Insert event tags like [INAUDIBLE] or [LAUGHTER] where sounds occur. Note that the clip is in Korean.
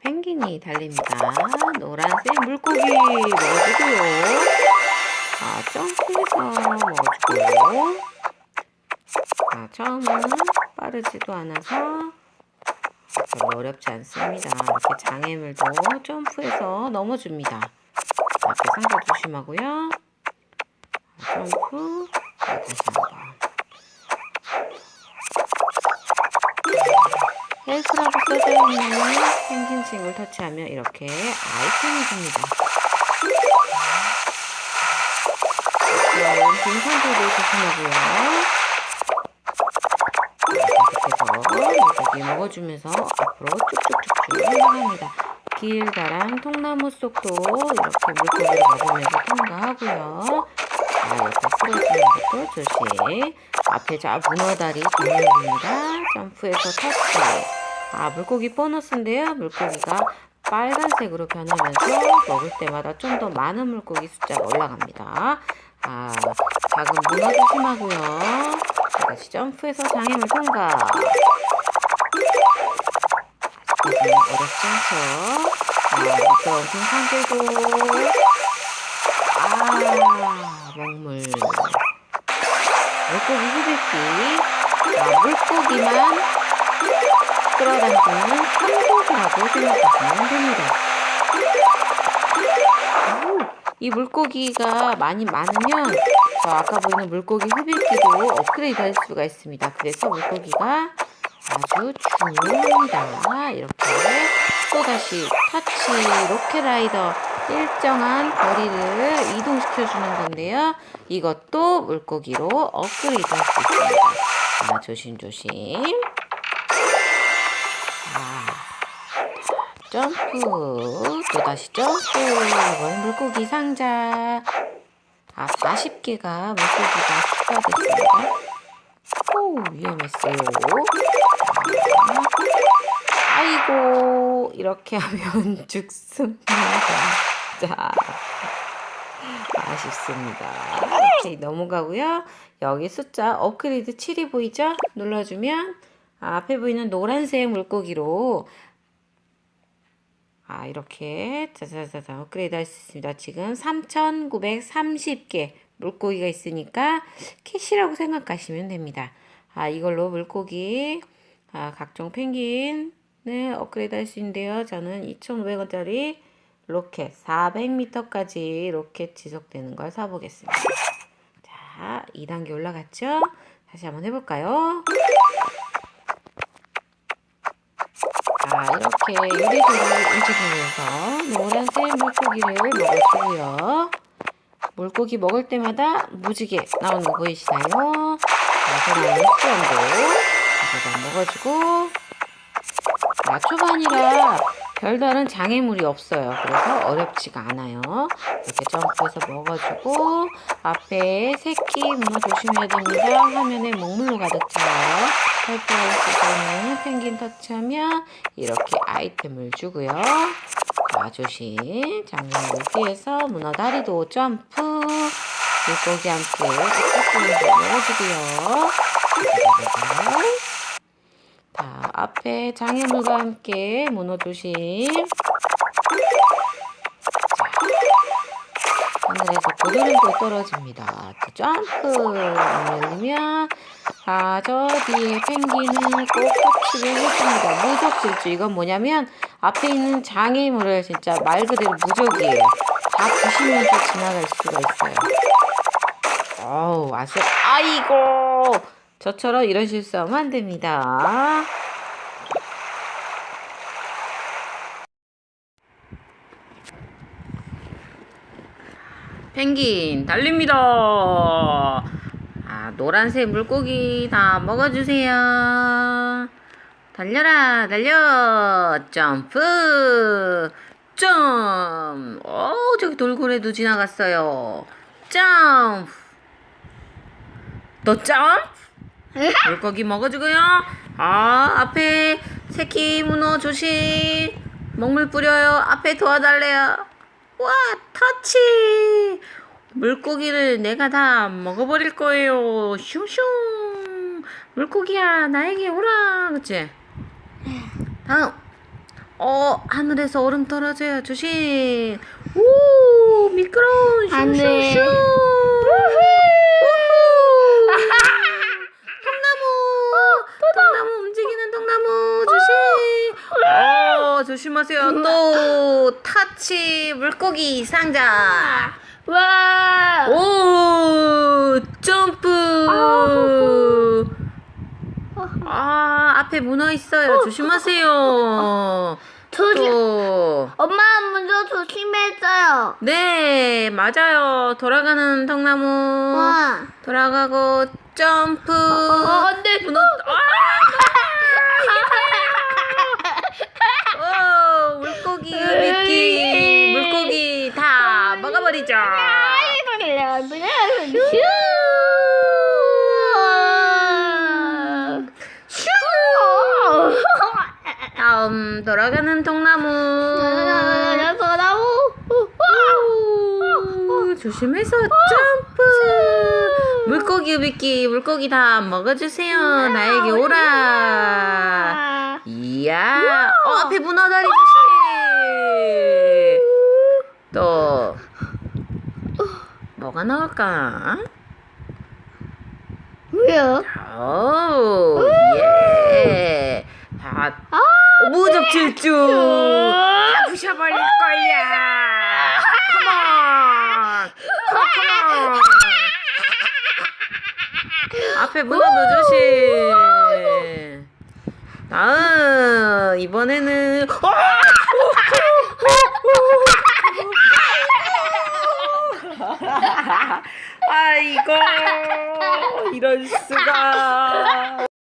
펭귄이 달립니다. 노란색 물고기 먹어주고요. 자, 점프해서 먹어주고. 자, 처음은 빠르지도 않아서 별로 어렵지 않습니다. 이렇게 장애물도 점프해서 넘어줍니다. 앞에 상자 조심하고요. 자, 점프. 번. 헬스라고 써져 있는 펭귄 층을 터치하면 이렇게 아이템이 줍니다. 그럼 빙판들도 조심하고요. 계속해서 물고기 먹어주면서 앞으로 쭉쭉쭉쭉 나갑니다. 길다란 통나무 속도 이렇게 물고기를 먹으면서 통과하고요. 아, 옆에 쓰러지는 것도 조심. 앞에 자 문어다리 정면입니다. 점프해서 터치. 아, 물고기 보너스인데요. 물고기가 빨간색으로 변하면서 먹을 때마다 좀 더 많은 물고기 숫자가 올라갑니다. 아, 작은 문어 조심하고요. 다시 점프해서 장애물 통과. 아직까지는 어렵지 않죠? 아, 무서운 빙판길도. 아, 먹물. 물고기 흡입기. 아, 물고기만 끌어당기는 참고기라고 생각하시면 됩니다. 오, 이 물고기가 많이 많으면 저 아까 보이는 물고기 흡입기도 업그레이드 할 수가 있습니다. 그래서 물고기가 아주 중요합니다. 이렇게 또다시 터치 로켓라이더 일정한 거리를 이동시켜주는 건데요. 이것도 물고기로 업그레이드 할 수 있습니다. 아, 조심조심. 아, 점프. 또다시 점프. 이번 물고기 상자. 아, 40개가 물고기가 추가됐습니다. 오, 위험했어요. 아, 아이고, 이렇게 하면 [LAUGHS] 죽습니다. 자, 아쉽습니다. 넘어가고요. 여기 숫자 업그레이드 7이 보이죠? 눌러주면 아, 앞에 보이는 노란색 물고기로 아, 이렇게 자자자자 업그레이드 할 수 있습니다. 지금 3,930개 물고기가 있으니까 캐시라고 생각하시면 됩니다. 아, 이걸로 물고기 아, 각종 펭귄을 업그레이드 할 수 있는데요. 저는 2,500원짜리 로켓 400m까지 로켓 지속되는 걸 사보겠습니다. 자, 2단계 올라갔죠? 다시 한번 해볼까요? 자, 이렇게 유리들을 움직이면서 노란색 물고기를 먹어주고요. 물고기 먹을 때마다 무지개 나오는 거 보이시나요? 자, 그다음에 수염도 가져다 먹어주고 자, 초반이라 별다른 장애물이 없어요. 그래서 어렵지가 않아요. 이렇게 점프해서 먹어주고 앞에 새끼 문어 조심해야 됩니다. 화면에 먹물로 가득 차요. 헬프하우스에는 펭귄 터치하면 이렇게 아이템을 주고요. 자, 조심. 장애물을 피해서 문어 다리도 점프. 물고기 함께 액세스도 먹어주고요. 자, 앞에 장애물과 함께 문어 조심. 자, 하늘에서 고도름도 떨어집니다. 또 점프 올리면 아, 저 뒤에 펭귄을 꼭 터치를 해줍니다. 무적 질주. 이건 뭐냐면 앞에 있는 장애물을 진짜 말 그대로 무적이에요. 다 부시면서 지나갈 수가 있어요. 어우, 아슬, 아이고! 저처럼 이런 실수하면 안 됩니다. 펭귄 달립니다. 아, 노란색 물고기 다 먹어주세요. 달려라, 달려. 점프. 점. 어, 저기 돌고래도 지나갔어요. 점프. 또 점프. 물고기 먹어주고요. 아, 앞에 새끼 문어 조심. 먹물 뿌려요. 앞에 도와달래요. 와, 터치. 물고기를 내가 다 먹어버릴 거예요. 슝슝. 물고기야, 나에게 오라. 그치? 다음. 어, 하늘에서 얼음 떨어져요. 조심. 오, 미끄러운. 슈슈슈. 통나무. 통나무 움직이는 통나무. 조심. 어, 조심하세요. 또 타치 물고기 상자. 와. 오, 점프. 아, 앞에 문어 있어요. 조심하세요. 조심. 또. 엄마 먼저 조심했어요. 네, 맞아요. 돌아가는 통나무. 와. 돌아가고 점프. 어, 안 돼. 문어. 아! 오, 물고기, 미끼, 물고기 다 먹어버리죠. 다음 돌아가는 통나무. 오, 조심해서 점프. 물고기, 미끼, 물고기 다 먹어주세요. 나에게 오라. 이야. 어, 앞에 문어 다리 조심. 또 뭐가 나올까? 왜요? 오, 예. 다 무적 질주. 다 부셔버릴 거야. 컴온. 컴온. 앞에 문어도 조심. 다음 이번에는 아이고 이럴 수가.